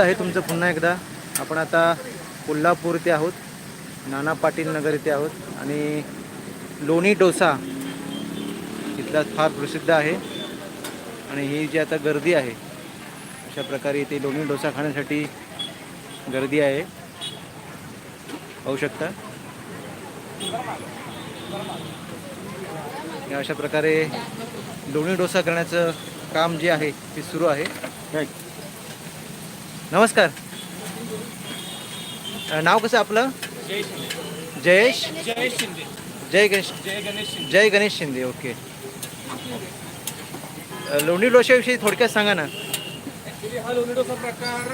आहे तुमचं पुन्हा एकदा. आपण आता कोल्हापूर इथे आहोत नाना पाटील नगर इथे आहोत आणि लोणी डोसा इथला फार प्रसिद्ध आहे आणि ही जी आता गर्दी आहे अशा प्रकारे इथे लोणी डोसा खाण्यासाठी गर्दी आहे. पाहू शकता. अशा प्रकारे लोणी डोसा करण्याचं काम जे आहे ते सुरू आहे. नमस्कार. नाव कसं आपलं? जयेश. जय गणेश. जय गणेश शिंदे ओके. लोणी डोशाविषयी थोडक्यात सांगा ना. ऍक्च्युली हा लोणीडोसा प्रकार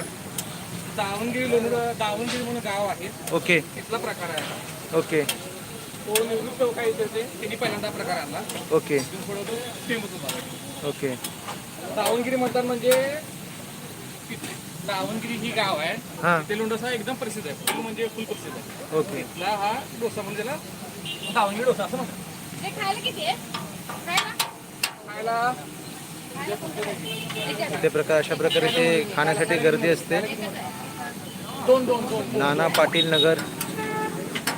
दावणगिरी लोणी दावणगिरी म्हणून गाव आहे. ओके. इथला प्रकार आहे. ओके. तो निवृत्त त्यांनी पहिल्यांदा प्रकार आणला ओके ओके. दावणगिरी म्हणतात म्हणजे तिथे दावणगिरी ही गाव आहे. हां. ते लोणडोसा एकदम प्रसिद्ध आहे. फुल म्हणजे फुल प्रसिद्ध आहे. ओके. इथला हा डोसा म्हणजे त्याला दावणगिरी डोसा असं म्हणतात. हे खायला किती आहे? खायला? खायला इथे प्रकार अशा प्रकारे ते खाण्यासाठी गर्दी असते. दोन दोन दोन नाना पाटील नगर.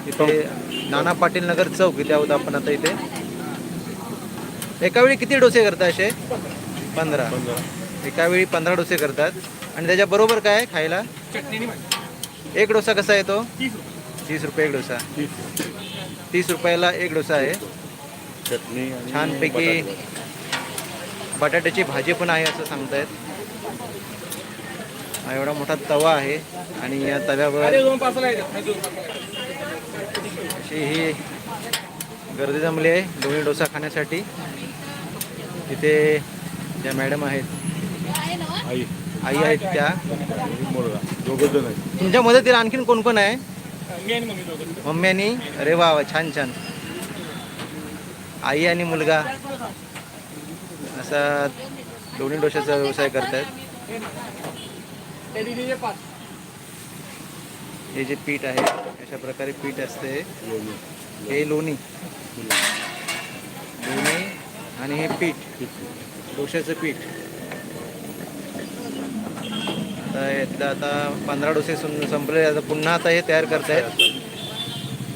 इथे नाना पाटील नगर चौक इथे आहोत आपण आता इथे. एका वेळी किती डोसे करता असे? पंधरा. एका वेळी पंधरा डोसे करतात. आणि त्याच्याबरोबर काय खायला? एक डोसा कसा येतो? तीस रुपये. तीस रुपये एक डोसा. तीस रुपयाला एक डोसा आहे. चटणी आणि छानपैकी बटाट्याची भाजी पण आहे असं सांगतायत. हा एवढा मोठा तवा आहे आणि या तव्यावर हे अशी ही गर्दी जमली आहे लोणी डोसा खाण्यासाठी. तिथे ज्या मॅडम आहेत. आई आहेत त्या. आणि मुलगा. दोघं जण आहेत. तुमच्या मदतीला आणखीन कोण कोण आहे? मम्मी आणि अरे वा वा छान छान. आई आणि मुलगा. असा लोणी डोशाचा व्यवसाय करतायत. ते दिदीचे पाच. हे जे पीठ आहे अशा प्रकारे पीठ असते. लोणी. हे लोणी. लोणी. आणि हे पीठ. डोशाचं पीठ. आता यातलं आता पंधरा डोसे संपले आता पुन्हा आता हे तयार करतायत.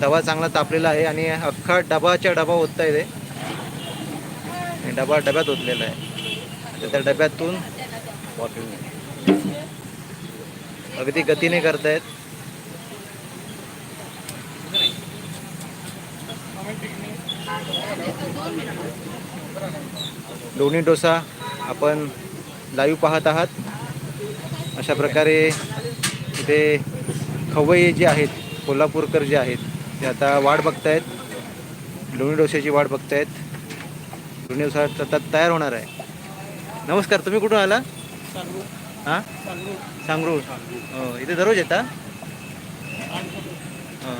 तवा चांगला तापलेला आहे आणि अख्खा डबाच्या डबा ओतता येते डबा डब्यात ओतलेला आहे. आता त्या डब्यातून अगदी गतीने करतायत. दोन्ही डोसा आपण लाईव्ह पाहत आहात. अशा प्रकारे इथे खवय्ये जे आहेत कोल्हापूरकर जे आहेत ते आता वाट बघतायत. लोणी डोशाची वाट बघतायत. लोणी डोसा आता तयार होणार आहे. नमस्कार तुम्ही कुठून आला? हां? सांगरूळ हो इथे दररोज येता? हो.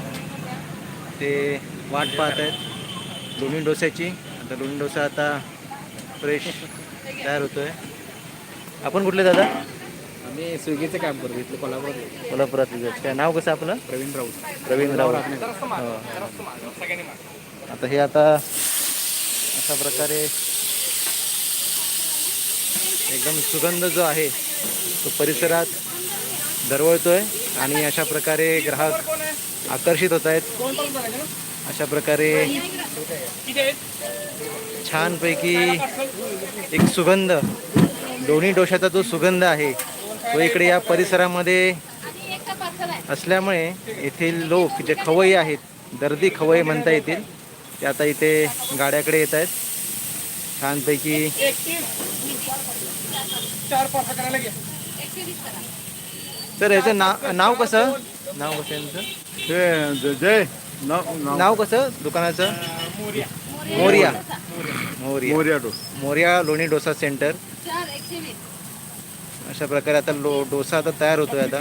ते वाट पाहत आहेत लोणी डोस्याची. आता लोणी डोसा आता फ्रेश तयार होतोय. आपण कुठले दादा? आम्ही स्विगीचं काम करतो इथलं कोल्हापूर कोल्हापुरातले काय नाव कसं आपलं? प्रवीण राऊत. प्रवीण माग. आता हे आता अशा प्रकारे एकदम सुगंध जो आहे तो परिसरात दरवळतोय आणि अशा प्रकारे ग्राहक आकर्षित होत आहेत. अशा प्रकारे छानपैकी एक सुगंध लोणी डोशाचा जो सुगंध आहे तो इकडे या परिसरामध्ये असल्यामुळे येथील लोक जे खवय्ये आहेत दर्दी खवय्ये म्हणता येतील ते आता इथे गाड्याकडे येत आहेत. छानपैकी तर याचं नाव नाव कसं? नाव कसं यांचं? जय. नाव कसं? दुकानाचं? मोरिया. मोरिया. मोरिया. मोर्या डोस. मोरिया लोणी डोसा सेंटर. अशा प्रकारे आता लो डोसा आता तयार होतोय आता.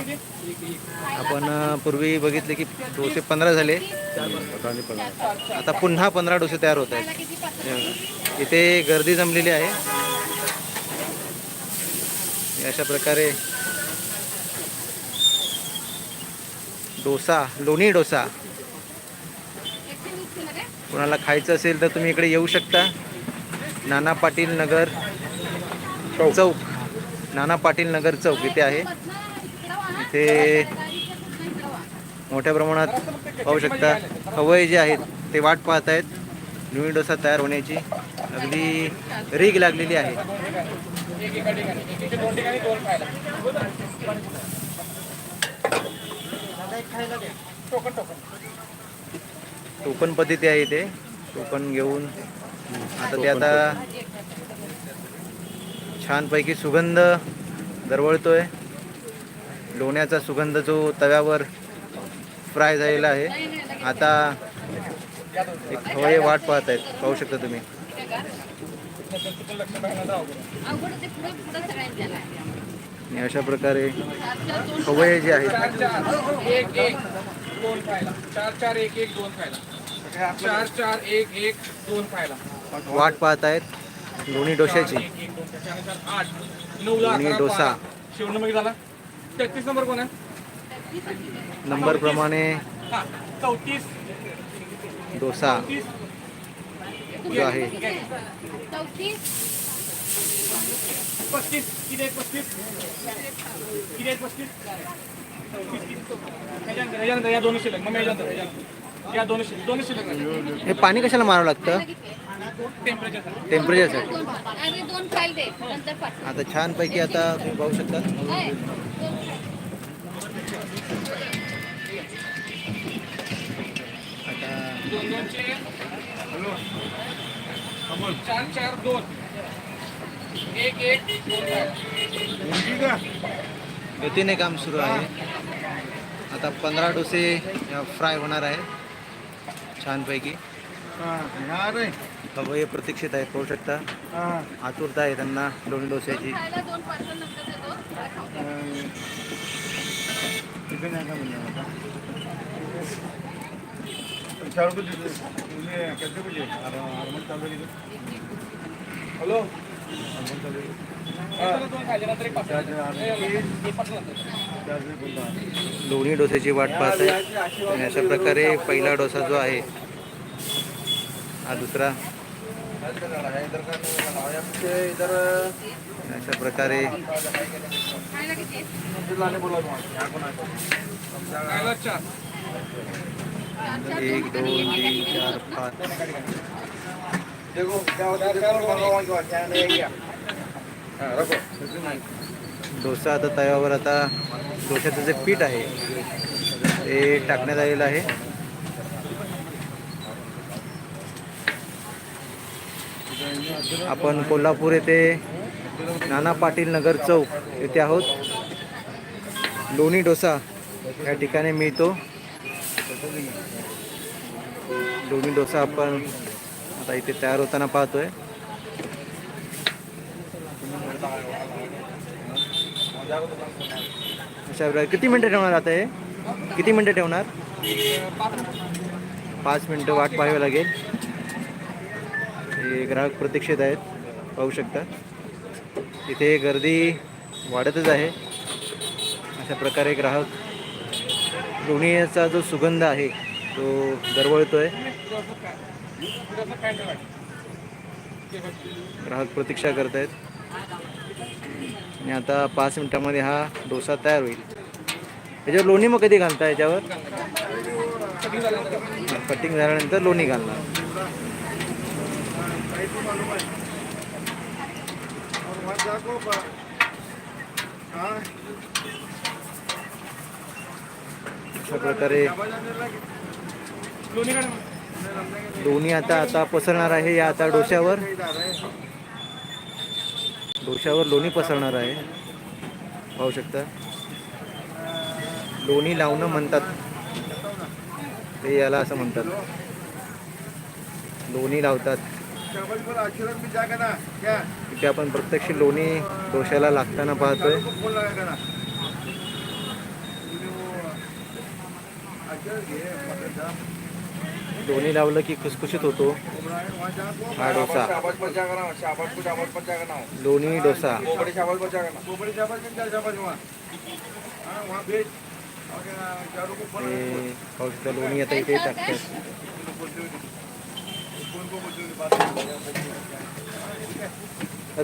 आपण पूर्वी बघितले की डोसे पंधरा झाले. आता पुन्हा पंधरा डोसे तयार होत आहेत. इथे गर्दी जमलेली आहे. अशा प्रकारे डोसा लोणी डोसा. कोणाला खायचं असेल तर तुम्ही इकडे येऊ शकता. नाना पाटील नगर चौक. नाना पाटील नगर चौक इथे आहे. इथे मोठ्या प्रमाणात पाहू शकता हवय जे आहेत ते वाट पाहत आहेत. लुणी डोसा तयार होण्याची अगदी रीग लागलेली आहे. टोकन पद्धती आहे इथे. टोकन घेऊन आता ते आता छानपैकी सुगंध दरवळतोय. लोण्याचा सुगंध जो तव्यावर फ्राय झालेला आहे. आता एक खवळे वाट पाहत आहेत पाहू शकता तुम्ही. आणि अशा प्रकारे खवळे जे आहेत. चार चार एक एक दोन खायला. चार चार एक एक दोन खायला. चार चार एक एक दोन खायला वाट पाहत आहेत लोणी डोश्याची एक एक दोन चार चार आठ नऊला लोणी अकरा डोसा. झाला. तेहतीस नंबर कोण आहे? नंबर प्रमाणे चौतीस. डोसा. जो आहे. पस्तीस. किती पस्तीस? किती पस्तीस? या दोन्ही शिल्लक. मग या दोन्ही शिल्लक. दोन्ही शिल्लक. हे पाणी कशाला मारावं लागतं? टेम्परेचरसाठी दोन अरे दोन फाईल दे नंतर पाठ आता छानपैकी आता तुम्ही पाहू शकता. चार चार दोन एक एक गतीने काम सुरू आहे. आता पंधरा डोसे फ्राय होणार आहे. छानपैकी. खवय्ये प्रतीक्षित आहेत पाहू शकता. आतुरता आहे त्यांना लोणी डोस्याची. हॅलो? लोणी डोस्याची वाट पाहत आहे आणि अशा प्रकारे पहिला डोसा जो आहे हा दुसरा. अशा प्रकारे एक दोन तीन चार पाच. डोसा आता तव्यावर आता डोशाचं जे पीठ आहे ते टाकण्यात आलेलं आहे. आपण कोल्हापूर येथे नाना पाटील नगर चौक येथे आहोत. लोणी डोसा या ठिकाणी मिळतो. लोणी डोसा आपण आता इथे तयार होताना पाहतोय. अशा प्रकारे किती मिनटं ठेवणार आता हे? किती मिनटं ठेवणार? पाच मिनटं वाट पाहावी लागेल. हे ग्राहक प्रतीक्षित आहेत. पाहू शकता. इथे गर्दी वाढतच आहे. अशा प्रकारे ग्राहक लोणीचा जो सुगंध आहे तो दरवळतोय. ग्राहक प्रतीक्षा करत आहेत आणि आता पाच मिनिटामध्ये हा डोसा तयार होईल. याच्यावर लोणी मग कधी घालता याच्यावर? कटिंग झाल्यानंतर लोणी घालणार. अशा प्रकारे दोन्ही आता आता पसरणार आहे या आता डोश्यावर. डोश्यावर लोणी पसरणार आहे. पाहू शकता. लोणी लावणं म्हणतात. ते याला असं म्हणतात. लोणी लावतात. इथे आपण प्रत्यक्ष लोणी डोश्याला लागताना पाहतोय. लोणी लावलं की खुसखुशीत होतो. हा डोसा. लोणी डोसा. लोणी आता इथे टाकतात.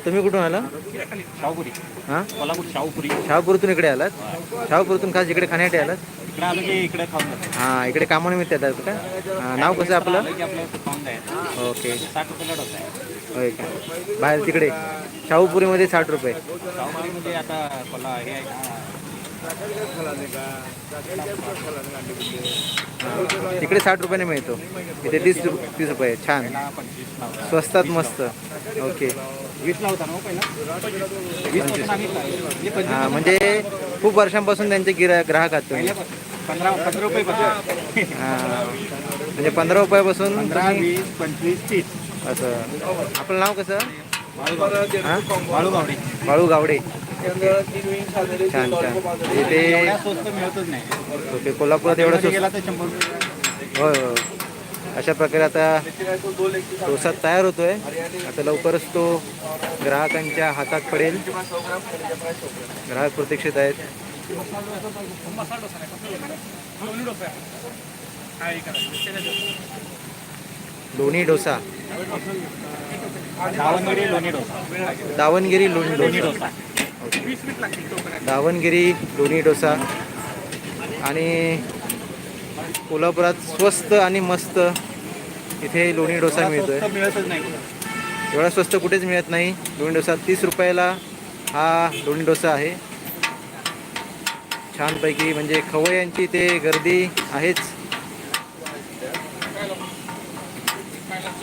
तुम्ही कुठून आला? शाहूपुरी. हां? कोल्हापूर शाहूपुरी. शहापूरतून इकडे आलात? शहापूरतून खास इकडे खाण्यासाठी आलात? इकडे आलो की इकडे खाऊन हां इकडे कामानिमित्त येतात का? हां नाव कसं आपलं? ओके. साठ रुपये होय का? बाहेर तिकडे. शाहूपुरीमध्ये साठ रुपये. शाहूपुरीमध्ये आता कोल्हा हे आहे का. तिकडे साठ रुपयाने मिळतो. इथे तीस तीस रुपये. छान. स्वस्तात मस्त. ओके. हो म्हणजे खूप वर्षांपासून त्यांचे गिरा ग्राहक आहात तुम्ही. हां. म्हणजे पंधरा रुपयापासून असं. आपलं नाव कसं? हां? वाळू गावडे बाळू गावडे छान छान. इथे एवढ्या स्वस्त मिळतच नाही. ओके कोल्हापुरात एवढं मध्ये स्वस्त गेला तर शंभर रुपये. होय होय. अशा प्रकारे आता डोसा तयार होतोय. आता लवकरच तो ग्राहकांच्या हातात पडेल. ग्राहक प्रतीक्षित आहेत. लोणी डोसा. दावणगिरी लोणी डोसा. दावणगिरी लोणी डोसा. दावणगिरी लोणी डोसा आणि कोल्हापुरात स्वस्त आणि मस्त इथे लोणी डोसा मिळतच नाही एवढा स्वस्त कुठेच मिळत नाही. लोणी डोसा तीस रुपयाला हा लोणी डोसा आहे. छानपैकी म्हणजे खवय्यांची ते गर्दी आहेच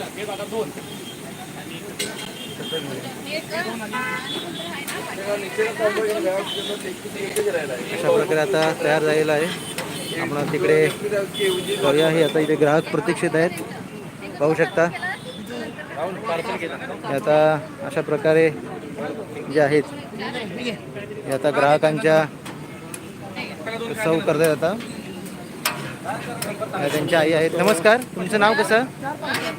हे बघा दोन एक आणि कोणतं आहे ना अशा प्रकारे आता तयार झालेला आहे. आपण तिकडे बघूया हे. आता इथे ग्राहक प्रतीक्षित आहेत. पाहू शकता. आता अशा प्रकारे जे आहेत हे आता ग्राहकांच्या सर्व करतात आता. त्यांच्या आई आहेत. नमस्कार. तुमचं नाव कसं?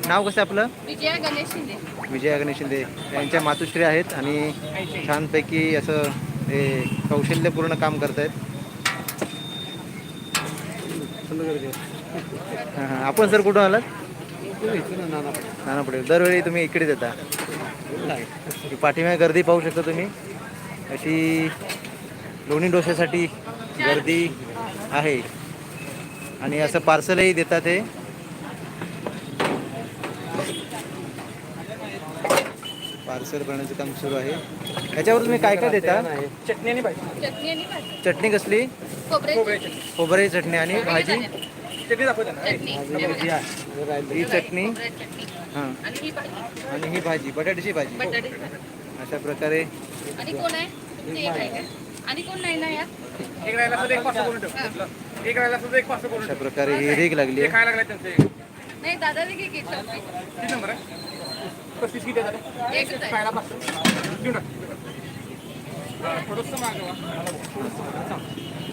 नाव कसं आपलं? विजया गणेश शिंदे. विजया गणेश शिंदे. यांच्या मातुश्री आहेत आणि छानपैकी असं हे कौशल्यपूर्ण काम करत आहेत आपण सर कुठून आलात? नाना पटेल दरवेळी तुम्ही इकडेच येता. पाठीमागे गर्दी पाहू शकता तुम्ही. अशी लोणी डोश्यासाठी गर्दी आहे. आणि असं पार्सलही देतात हे. पार्सल करण्याचं काम सुरू आहे. याच्यावर तुम्ही काय काय देता? चटणी आणि भाजी. चटणी आणि भाजी. चटणी कसली? खोबऱ्याची. खोबरे चटणी. आणि भाजी? चटणी चटणी. हे. ही चटणी? खोबऱ्याची चटणी. हां. आणि ही भाजी. आणि ही भाजी बटाट्याची भाजी. अशा प्रकारे. आणि कोण आहे? तुमची एक आहे का? आणि कोण नाही ना यात? एक राहिला सुद्धा एक पाच करून ठेव. एक राहिला सुद्धा एक पाच अशा प्रकारे ही रेग लागली ते आहे. खायला लागले त्यांचे. नाही दादा की. किती नंबर आहे. पस्तीस किती आहे दादा? एकच आहे. खायला पाच देऊन टाक थोडंसं मागवा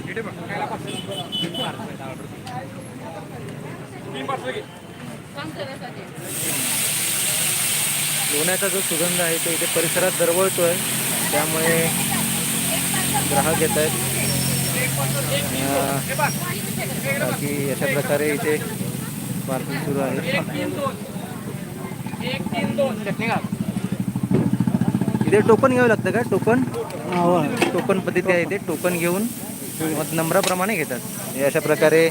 इथे बघ खायला पाच तीन पाच घे. काम करायसाठी लोण्याचा जो सुगंध आहे तो इथे परिसरात दरवळतोय. त्यामुळे ग्राहक येत आहेत हे बाकी अशा प्रकारे इथे पार्किंग सुरू आहे. इथे टोकन घ्यावं लागतं का? टोकन? टोकन पद्धती आहे इथे. टोकन घेऊन नंबराप्रमाणे घेतात. अशा प्रकारे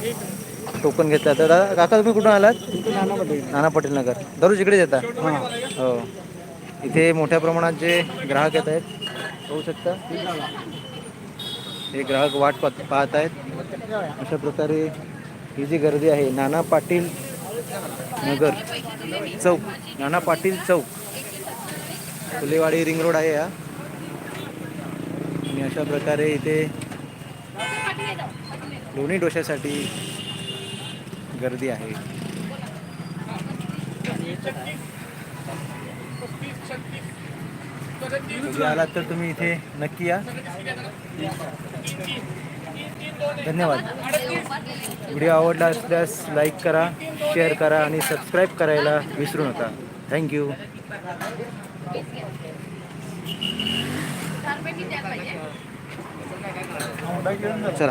टोकन घेतात. तर काका तुम्ही कुठून आलात? नाना पटेल नगर. दररोज इकडेच येतात हो. इथे मोठ्या प्रमाणात जे ग्राहक येत आहेत होऊ शकता? हे ग्राहक वाट पाहत पाहत आहेत अशा प्रकारे ही जी गर्दी आहे नाना पाटील नगर चौक नाना पाटील चौक. फुलेवाडी रिंग रोड आहे हा. आणि अशा प्रकारे इथे दोन्ही डोशासाठी गर्दी आहे. आलात तर तुम्ही इथे नक्की या. धन्यवाद. व्हिडिओ आवडला असल्यास लाईक करा शेअर करा आणि सबस्क्राईब करायला विसरू नका. थँक्यू चला.